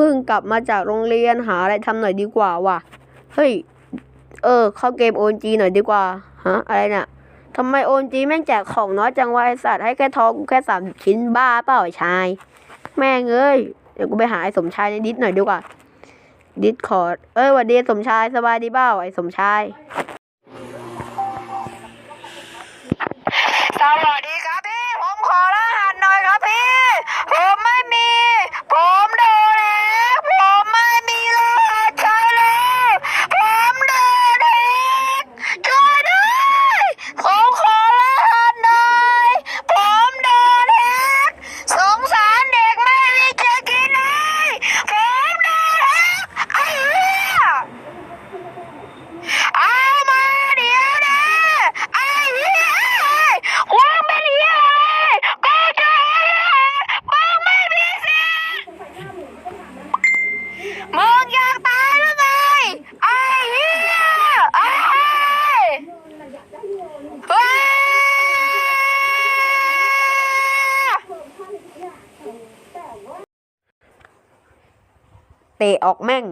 เพิ่งกลับมาจากโรงเรียนหาอะไรทำหน่อยดีกว่าว่ะ เฮ้ย เออ เข้าเกมโอนจีหน่อยดีกว่า ฮะ อะไรเนี่ยทำไมโอนจีแม่งแจกของน้อยจังวะไอสัตว์ให้แค่ทองกูแค่สามชิ้นบ้าเปล่าไอ้ชาย แม่งเอ้ย เดี๋ยวกูไปหาไอ้สมชายในดิสหน่อยดีกว่า ดิสคอร์ด เอ้ยหวัดดีสมชายสบายดีเปล่าไอ้สมชาย สวัสดีครับพี่ ผมขอรหัสหน่อยครับพี่ ผมไม่มี ผมโดนแล้วผมไม่มีรหัสใช้แล้วผมโดนแฮกช่วยด้วยผมขอรหัสหน่อยผมโดนแฮกสงสารเด็กไม่มีจะกินเลยผมโดนแฮกไอ้เหี้ย เอามาเดี๋ยวนะไอ้เหี้ยกูเป็นเหี้ยอะไรกูจะมึงไม่มีสิทธิ์มึงอยากตายหรือไงไอ้เหี้ยไอ้เฮ้ย เตะออกแม่ง